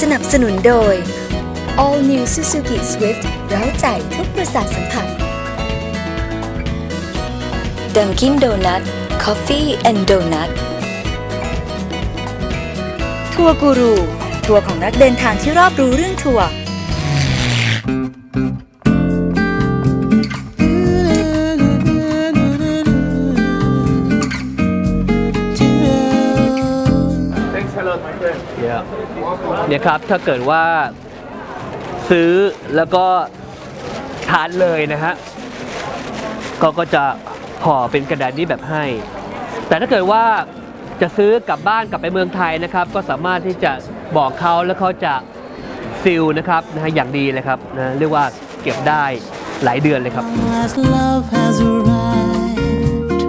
สนับสนุนโดย All New Suzuki Swift เร้าใจทุกประสาทสัมผัส Dunkin' Donut Coffee and Donut ทัวร์กูรู ทัวร์ของนักเดินทางที่รอบรู้เรื่องทัวร์ นี่ยครับถ้าเกิดว่าซื้อแล้วก็ทานเลยนะฮะก็ก็จะห่อเป็นกระดาษนี้แบบให้ แต่ถ้าเกิดว่าจะซื้อกลับบ้านกลับไปเมืองไทยนะครับ ก็สามารถที่จะบอกเขาแล้วเขาจะซิลนะครับนะฮะอย่างดีเลยครับนะเรียกว่าเก็บได้หลายเดือนเลยครับ As love has arrived,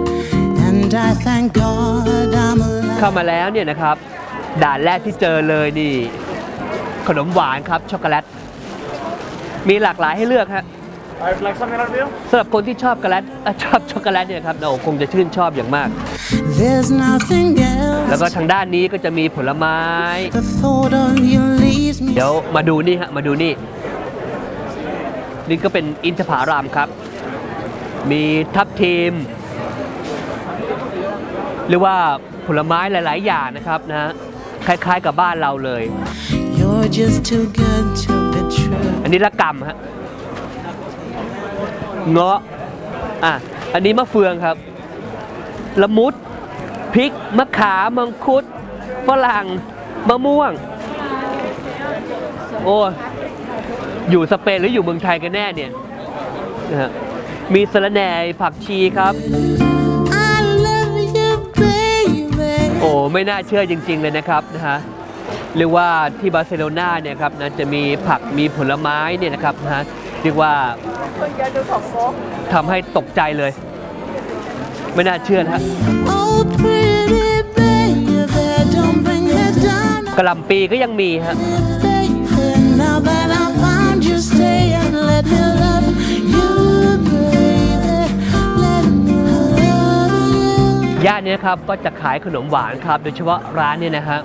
and I thank God I'm alive. เข้ามาแล้วเนี่ยนะครับ ด่านแรกที่เจอเลยนี่ ขนมหวานครับ ช็อกโกแลต มีหลากหลายให้เลือกฮะ I would like some in our meal. สำหรับคนที่ชอบช็อกโกแลตเอ่อชอบช็อกโกแลตเนี่ยครับเราคงจะชื่นชอบอย่างมาก There's nothing else. แล้วก็ทางด้านนี้ก็จะมีผลไม้ The thought of you leaves me. เดี๋ยวมาดูนี่ฮะมาดูนี่ นี่ก็เป็นอินทผารามครับ มีทับทิมหรือว่าผลไม้หลาย ๆ อย่างนะครับนะฮะคล้าย ๆ กับบ้านเราเลย You're just too good to be true. อันนี้ละกำฮะเงาะอะอันนี้มะเฟืองครับ ละมุดพริกมะขามมังคุดฝรั่งมะม่วง โอ้ยอยู่สเปนหรืออยู่เมืองไทยกันแน่เนี่ยนะฮะมีสะระแหน่ผักชีครับ I love you, baby. โอ้ไม่น่าเชื่อจริง ๆ เลยนะครับนะฮะ เรียกว่าที่บาร์เซโลนาเนี่ยครับนะจะมีผักมีผลไม้เนี่ยนะครับนะฮะเรียกว่าทำให้ตกใจเลย ไม่น่าเชื่อนะฮะกระลำปีก็ยังมีฮะย่านนี้นครับก็จะขายขนมหวานครับ โดยเฉพาะร้านเนี่ยนะฮะ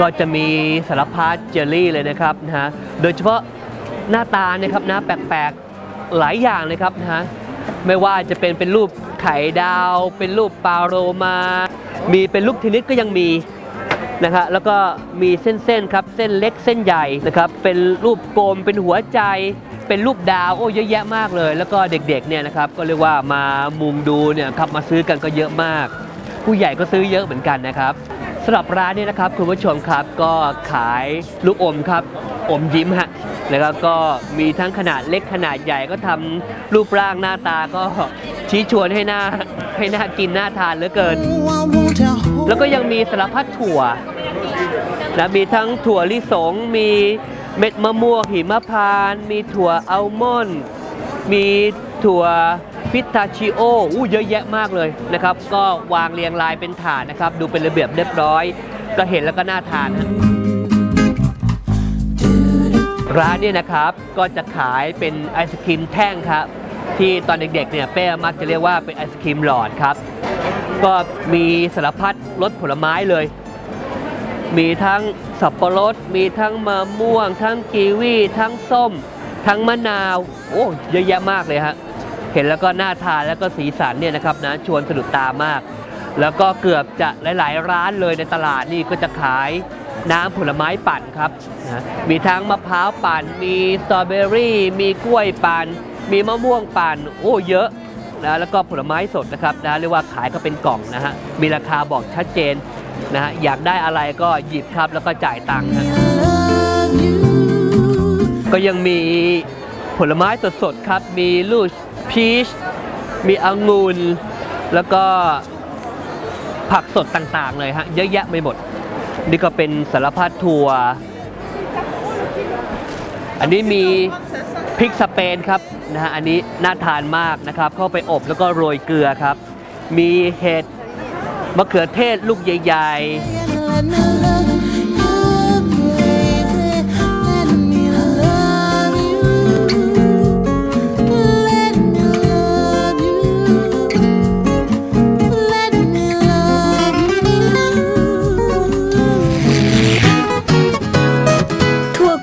ก็จะมีสารพัดเจลลี่เลยนะครับนะฮะโดยเฉพาะหน้าตาเนี่ยครับนะแปลกๆหลายอย่างเลยครับนะฮะไม่ว่าจะเป็นเป็นรูปไข่ดาว เป็นรูปปลาโรมา มีเป็นรูปเทนนิสก็ยังมีนะครับแล้วก็มีเส้นๆครับเส้นเล็กเส้นใหญ่นะครับเป็นรูปกลมเป็นหัวใจ เป็นรูปดาวโอ้เยอะแยะมากเลย แล้วก็เด็กๆเนี่ยนะครับก็เรียกว่ามามุงดูเนี่ยครับมาซื้อกันก็เยอะมาก ผู้ใหญ่ก็ซื้อเยอะเหมือนกันนะครับ สำหรับร้านนี้นะครับคุณผู้ชมครับก็ขายลูกอมครับอมยิ้มฮะแล้วก็ก็มีทั้งขนาดเล็กขนาดใหญ่ก็ทำรูปร่างหน้าตาก็ชี้ชวนให้หน้าให้หน้ากินหน่าทานเหลือเกิน แล้วก็ยังมีสารพัดถั่วนะมีทั้งถั่วลิสง มีเม็ดมะม่วงหิมะพาน มีถั่วอัลมอนด์มี ถั่วพิตาชิโออู้เยอะแยะมากเลยนะครับ ก็วางเรียงรายเป็นถาดนะครับ ดูเป็นระเบียบเรียบร้อย ก็เห็นแล้วก็น่าทานฮะร้านเนี่ยนะครับก็จะขายเป็นไอศครีมแท่งครับ ที่ตอนเด็กๆเนี่ยเป้มักจะเรียกว่าเป็นไอศครีมหลอดครับ ก็มีสารพัดรสผลไม้เลย มีทั้งสับปะรด มีทั้งมะม่วง ทั้งกีวี ทั้งส้ม ทั้งมะนาว โอ้เยอะแยะมากเลยฮะ ห็นแล้วก็น่าทานแล้วก็สีสันเนี่ยนะครับนะชวนสะดุดตามาก แล้วก็เกือบจะหลาย ๆ ร้านเลยในตลาดนี่ก็จะขายน้ำผลไม้ปั่นครับนะมีทั้งมะพร้าวปั่น มีสตรอเบอรี่มีกล้วยปั่น มีมะม่วงปั่น โอ้เยอะนะแล้วก็ผลไม้สดนะครับนะเรียกว่าขายก็เป็นกล่องนะฮะมีราคาบอกชัดเจนนะฮะอยากได้อะไรก็หยิบครับแล้วก็จ่ายตังค์ฮะก็ยังมี ผลไม้สดๆครับ มีลูชพีช มีองุ่นแล้วก็ผักสดต่างๆเลยฮะ เยอะแยะไปหมด นี่ก็เป็นสารพัดถั่วอันนี้มีพริกสเปนครับนะฮะ อันนี้น่าทานมากนะครับ เข้าไปอบแล้วก็โรยเกลือครับ มีเห็ดมะเขือเทศลูกใหญ่ And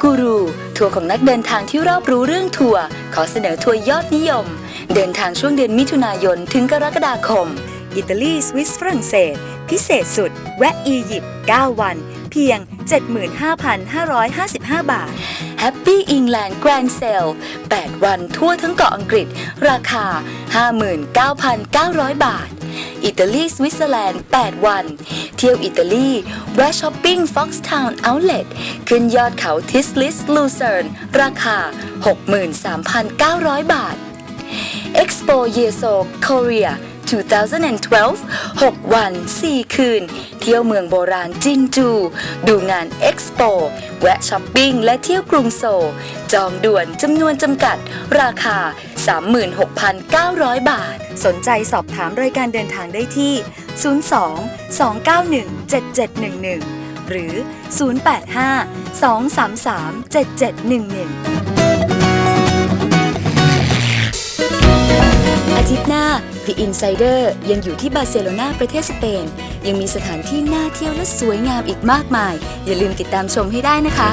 กูรู ทัวร์ของนักเดินทางที่รอบรู้เรื่องทัวร์ขอเสนอทัวร์ยอดนิยม เดินทางช่วงเดือนมิถุนายนถึงกรกฎาคม อิตาลี สวิสฝรั่งเศส พิเศษสุด แวะอียิปต์9วัน เพียง 75,555 บาท Happy England Grand Sale 8 วันทั่วทั้งเกาะอังกฤษ ราคา 59,900 บาท อิตาลีสวิตเซอร์แลนด์ 8 วัน เที่ยวอิตาลีแวะช้อปปิ้ง Foxtown Outlet ขึ้นยอดเขาทิสลิสลูเซิร์นราคา 63,900 บาท Expo Yeso Korea 2012 6 วัน 4 คืน เที่ยวเมืองโบราณจินจู ดูงาน Expo แวะช้อปปิ้งและเที่ยวกรุงโซลจองด่วนจำนวนจำกัด ราคา 36,900 บาท สนใจสอบถามรายการเดินทางได้ที่ 02 291 7711 หรือ 085 233 7711อาทิตย์หน้า The Insider ยังอยู่ที่บาร์เซโลนาประเทศสเปน ยังมีสถานที่น่าเที่ยวและสวยงามอีกมากมาย อย่าลืมติดตามชมให้ได้นะคะ